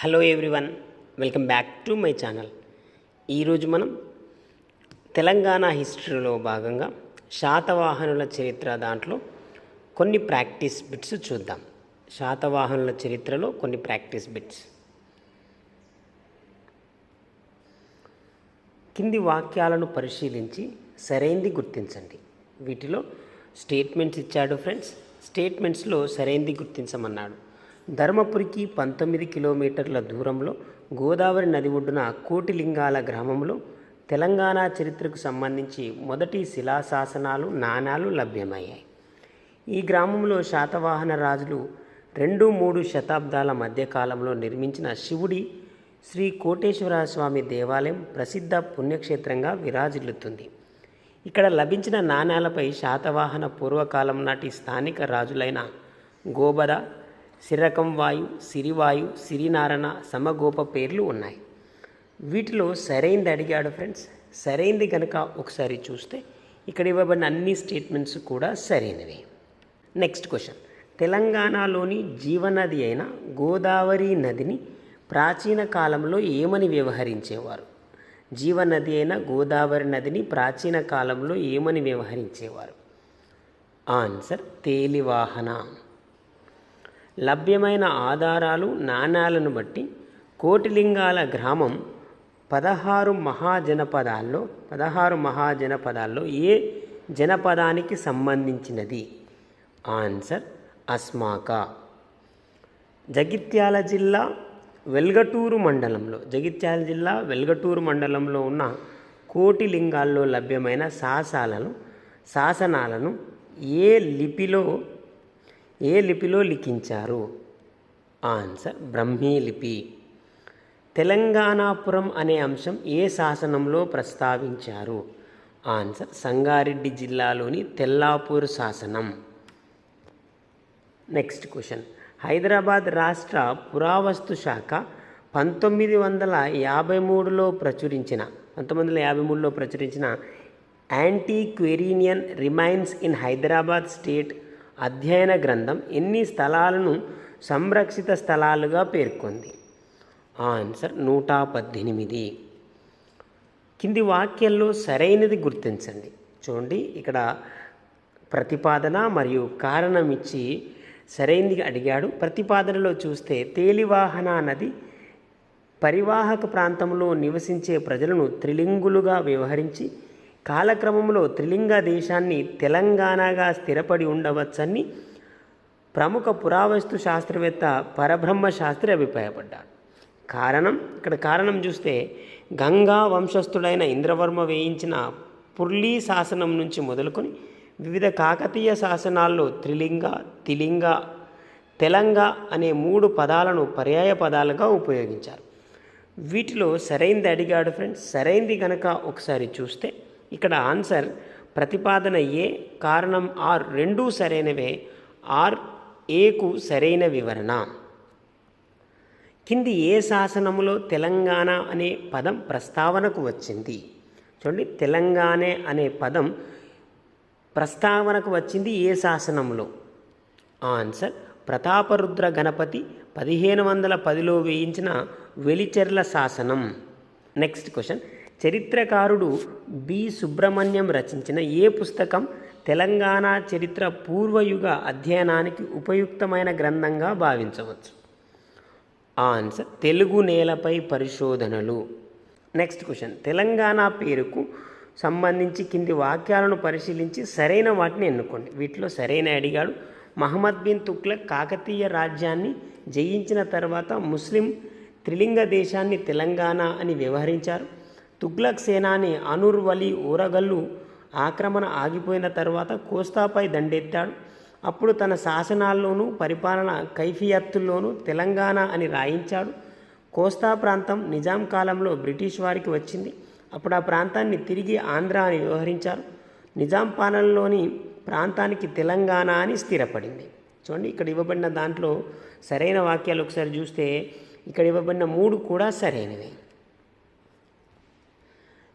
Hello everyone welcome back to my channel. ఈరోజు మనం తెలంగాణ హిస్టరీలో భాగంగా శాతవాహనుల చరిత్ర దాంట్లో కొన్ని ప్రాక్టీస్ బిట్స్ చూద్దాం. శాతవాహనుల చరిత్రలో కొన్ని ప్రాక్టీస్ బిట్స్. కింది వాక్యాలను పరిశీలించి సరైంది గుర్తించండి. వీటిలో స్టేట్మెంట్స్ ఇచ్చాడు ఫ్రెండ్స్. స్టేట్మెంట్స్లో సరైంది గుర్తించమన్నాడు. ధర్మపురికి పంతొమ్మిది కిలోమీటర్ల దూరంలో గోదావరి నది ఒడ్డున కోటిలింగాల గ్రామంలో తెలంగాణ చరిత్రకు సంబంధించి మొదటి శిలాశాసనాలు నాణాలు లభ్యమయ్యాయి. ఈ గ్రామంలో శాతవాహన రాజులు రెండు మూడు శతాబ్దాల మధ్యకాలంలో నిర్మించిన శివుడి శ్రీ కోటేశ్వర స్వామి దేవాలయం ప్రసిద్ధ పుణ్యక్షేత్రంగా విరాజిల్లుతుంది. ఇక్కడ లభించిన నాణాలపై శాతవాహన పూర్వకాలం నాటి స్థానిక రాజులైన గోబద సిరకం వాయు సిరివాయు సిరినారణ సమగోప పేర్లు ఉన్నాయి. వీటిలో సరైంది అడిగాడు ఫ్రెండ్స్. సరైంది కనుక ఒకసారి చూస్తే ఇక్కడ ఇవ్వబడిన అన్ని స్టేట్మెంట్స్ కూడా సరైనవి. Next question. తెలంగాణలోని జీవనది అయిన గోదావరి నదిని ప్రాచీన కాలంలో ఏమని వ్యవహరించేవారు? జీవనది అయిన గోదావరి నదిని ప్రాచీన కాలంలో ఏమని వ్యవహరించేవారు? ఆన్సర్ తేలివాహన. లభ్యమైన ఆధారాలు నాణాలను బట్టి కోటిలింగాల గ్రామం పదహారు మహాజనపదాల్లో పదహారు మహాజనపదాల్లో ఏ జనపదానికి సంబంధించినది? ఆన్సర్ అస్మాక. జగిత్యాల జిల్లా వెల్గటూరు మండలంలో జగిత్యాల జిల్లా వెల్గటూరు మండలంలో ఉన్న కోటిలింగాల్లో లభ్యమైన శాసాలను శాసనాలను ఏ లిపిలో ఏ లిపిలో లిఖించారు? ఆన్సర్ బ్రహ్మీ లిపి. తెలంగాణాపురం అనే అంశం ఏ శాసనంలో ప్రస్తావించారు? ఆన్సర్ సంగారెడ్డి జిల్లాలోని తెల్లాపూర్ శాసనం. Next question. హైదరాబాద్ రాష్ట్ర పురావస్తు శాఖ పంతొమ్మిది వందల యాభై మూడులో ప్రచురించిన పంతొమ్మిది వందల యాభై మూడులో ప్రచురించిన antiquarian remains in Hyderabad state అధ్యయన గ్రంథం ఎన్ని స్థలాలను సంరక్షిత స్థలాలుగా పేర్కొంది? ఆన్సర్ నూట పద్దెనిమిది. కింది వాక్యాల్లో సరైనది గుర్తించండి. చూడండి ఇక్కడ ప్రతిపాదన మరియు కారణం ఇచ్చి సరైనది అడిగాడు. ప్రతిపాదనలో చూస్తే తేలివాహన నది పరివాహక ప్రాంతంలో నివసించే ప్రజలను త్రిలింగులుగా వ్యవహరించి కాలక్రమంలో త్రిలింగ దేశాన్ని తెలంగాణగా స్థిరపడి ఉండవచ్చని ప్రముఖ పురావస్తు శాస్త్రవేత్త పరబ్రహ్మ శాస్త్రి అభిప్రాయపడ్డాడు కారణం? ఇక్కడ కారణం చూస్తే గంగా వంశస్థుడైన ఇంద్రవర్మ వేయించిన పుర్లీ శాసనం నుంచి మొదలుకొని వివిధ కాకతీయ శాసనాల్లో త్రిలింగ తిలింగ తెలంగ అనే మూడు పదాలను పర్యాయ పదాలుగా ఉపయోగించారు. వీటిలో సరైంది అడిగాడు ఫ్రెండ్స్ సరైంది కనుక ఒకసారి చూస్తే ఇక్కడ ఆన్సర్ ప్రతిపాదన ఏ కారణం ఆర్ రెండూ సరైనవే ఆర్ ఏకు సరైన వివరణ. కింది ఏ శాసనములో తెలంగాణ అనే పదం ప్రస్తావనకు వచ్చింది? చూడండి తెలంగాణ అనే పదం ప్రస్తావనకు వచ్చింది ఏ శాసనంలో ఆన్సర్ ప్రతాపరుద్ర గణపతి పదిహేను వందల పదిలో వేయించిన వెలిచెర్ల శాసనం. నెక్స్ట్ క్వశ్చన్ చరిత్రకారుడు బి. సుబ్రహ్మణ్యం రచించిన ఏ పుస్తకం తెలంగాణ చరిత్ర పూర్వయుగ అధ్యయనానికి ఉపయుక్తమైన గ్రంథంగా భావించవచ్చు? ఆన్సర్ తెలుగు నేలపై పరిశోధనలు. Next question. తెలంగాణ పేరుకు సంబంధించి కింది వాక్యాలను పరిశీలించి సరైన వాటిని ఎన్నుకోండి. వీటిలో సరైన అడిగాడు మహమ్మద్ బిన్ తుక్లక్ కాకతీయ రాజ్యాన్ని జయించిన తర్వాత ముస్లిం త్రిలింగ దేశాన్ని తెలంగాణ అని వ్యవహరించారు. తుగ్లక్ సేనాని అనూర్ వలి ఊరగల్లు ఆక్రమణ ఆగిపోయిన తర్వాత కోస్తాపై దండెత్తాడు. అప్పుడు తన శాసనాల్లోనూ పరిపాలన కైఫియత్తుల్లోనూ తెలంగాణ అని రాయించాడు. కోస్తా ప్రాంతం నిజాం కాలంలో బ్రిటిష్ వారికి వచ్చింది. అప్పుడు ఆ ప్రాంతాన్ని తిరిగి ఆంధ్ర అని వ్యవహరించారు. నిజాం పాలనలోని ప్రాంతానికి తెలంగాణ అని స్థిరపడింది. చూడండి ఇక్కడ ఇవ్వబడిన దాంట్లో సరైన వాక్యాలు ఒకసారి చూస్తే ఇక్కడ ఇవ్వబడిన మూడు కూడా సరైనవి.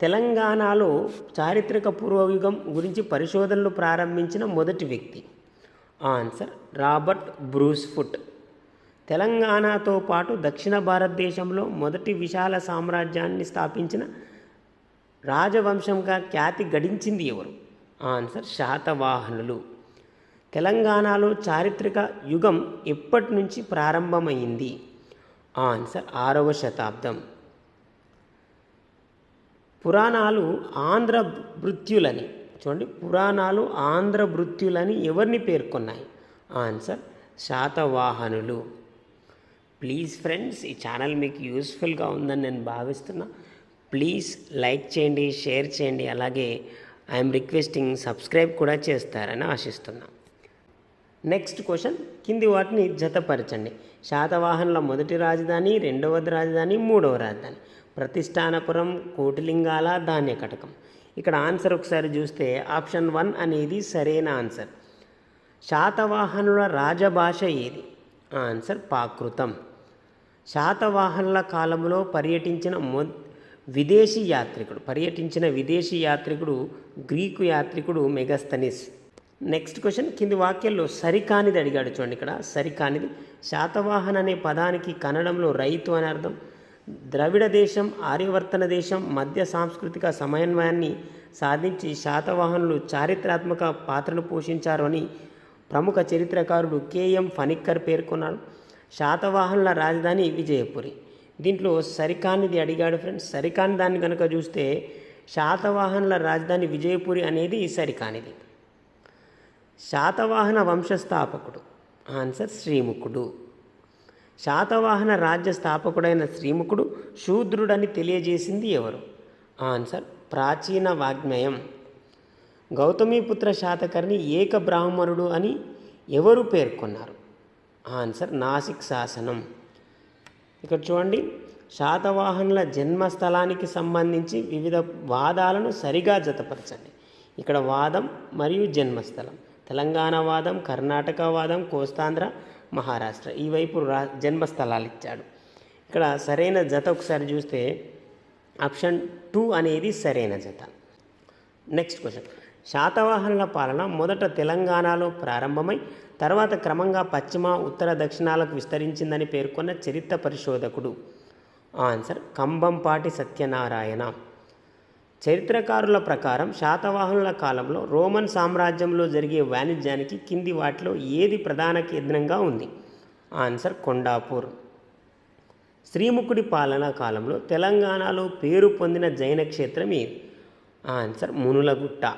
తెలంగాణలో చారిత్రక పూర్వయుగం గురించి పరిశోధనలు ప్రారంభించిన మొదటి వ్యక్తి. Answer Robert Bruce Foote. తెలంగాణతో పాటు దక్షిణ భారతదేశంలో మొదటి విశాల సామ్రాజ్యాన్ని స్థాపించిన రాజవంశంగా ఖ్యాతి గడించింది ఎవరు? ఆన్సర్ శాతవాహనులు. తెలంగాణలో చారిత్రక యుగం ఎప్పటి నుంచి ప్రారంభమైంది? ఆన్సర్ ఆరవ శతాబ్దం. పురాణాలు ఆంధ్ర భృత్యులని చూడండి పురాణాలు ఆంధ్ర భృత్యులని ఎవరిని పేర్కొన్నాయి? ఆన్సర్ శాతవాహనులు. ప్లీజ్ ఫ్రెండ్స్ ఈ ఛానల్ మీకు యూస్ఫుల్గా ఉందని నేను భావిస్తున్నా. ప్లీజ్ లైక్ చేయండి షేర్ చేయండి అలాగే ఐఎమ్ రిక్వెస్టింగ్ సబ్స్క్రైబ్ కూడా చేస్తారని ఆశిస్తున్నా. నెక్స్ట్ క్వశ్చన్ కింది వాటిని జతపరచండి. శాతవాహనుల మొదటి రాజధాని రెండవది రాజధాని మూడవ రాజధాని. ప్రతిష్టానపురం కోటిలింగాల ధాన్యకటకం ఇక్కడ ఆన్సర్ ఒకసారి చూస్తే ఆప్షన్ వన్ అనేది సరైన ఆన్సర్. శాతవాహనుల రాజభాష ఏది? ఆన్సర్ పాకృతం. శాతవాహనుల కాలంలో పర్యటించిన మొ విదేశీ యాత్రికుడు పర్యటించిన విదేశీ యాత్రికుడు గ్రీకు యాత్రికుడు మెగస్తనిస్ నెక్స్ట్ క్వశ్చన్ కింది వాక్యంలో సరికానిది అడిగాడు చూడండి ఇక్కడ. సరికానిది శాతవాహన్ అనే పదానికి కన్నడంలో రైతు అని అర్థం. ద్రవిడ దేశం ఆర్యవర్తన దేశం మధ్య సాంస్కృతిక సమన్వయాన్ని సాధించి శాతవాహనులు చారిత్రాత్మక పాత్రను పోషించారు అని ప్రముఖ చరిత్రకారుడు కేఎం ఫనిక్కర్ పేర్కొన్నాడు. శాతవాహనుల రాజధాని విజయపురి. దీంట్లో సరికానిది అడిగాడు ఫ్రెండ్స్. సరికాని దాన్ని కనుక చూస్తే శాతవాహనుల రాజధాని విజయపురి అనేది సరికానిది. శాతవాహన వంశస్థాపకుడు. ఆన్సర్ శ్రీముఖుడు. శాతవాహన రాజ్య స్థాపకుడైన శ్రీముఖుడు శూద్రుడని తెలియజేసింది ఎవరు? ఆన్సర్ ప్రాచీన వాగ్మయం గౌతమీపుత్ర శాతకర్ణి ఏక బ్రాహ్మణుడు అని ఎవరు పేర్కొన్నారు? ఆన్సర్ నాసిక్ శాసనం. ఇక్కడ చూడండి శాతవాహనుల జన్మస్థలానికి సంబంధించి వివిధ వాదాలను సరిగా జతపరచండి. ఇక్కడ వాదం మరియు జన్మస్థలం. తెలంగాణ వాదం కర్ణాటక వాదం కోస్తాంధ్ర మహారాష్ట్ర. ఈ వైపు రా జన్మస్థలాలు ఇచ్చాడు. ఇక్కడ సరైన జత ఒకసారి చూస్తే ఆప్షన్ టూ అనేది సరైన జత. Next question. శాతవాహనుల పాలన మొదట తెలంగాణలో ప్రారంభమై తర్వాత క్రమంగా పశ్చిమ ఉత్తర దక్షిణాలకు విస్తరించిందని పేర్కొన్న చరిత్ర పరిశోధకుడు. ఆన్సర్ కంబంపాటి సత్యనారాయణ. చరిత్రకారుల ప్రకారం శాతవాహనుల కాలంలో రోమన్ సామ్రాజ్యంలో జరిగే వాణిజ్యానికి కింది వాటిలో ఏది ప్రధాన కేంద్రంగా ఉంది? ఆన్సర్ కొండాపూర్. శ్రీముఖుడి పాలనా కాలంలో తెలంగాణలో పేరు పొందిన జైన క్షేత్రం ఏది? ఆన్సర్ మునులగుట్ట.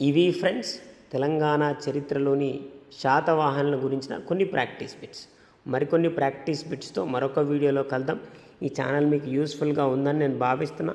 ఇవి ఫ్రెండ్స్ తెలంగాణ చరిత్రలోని శాతవాహనుల గురించిన కొన్ని ప్రాక్టీస్ బిట్స్. మరికొన్ని ప్రాక్టీస్ బిట్స్తో మరొక వీడియోలో కలుద్దాం. ఈ ఛానల్ మీకు యూస్ఫుల్గా ఉందని నేను భావిస్తున్నా.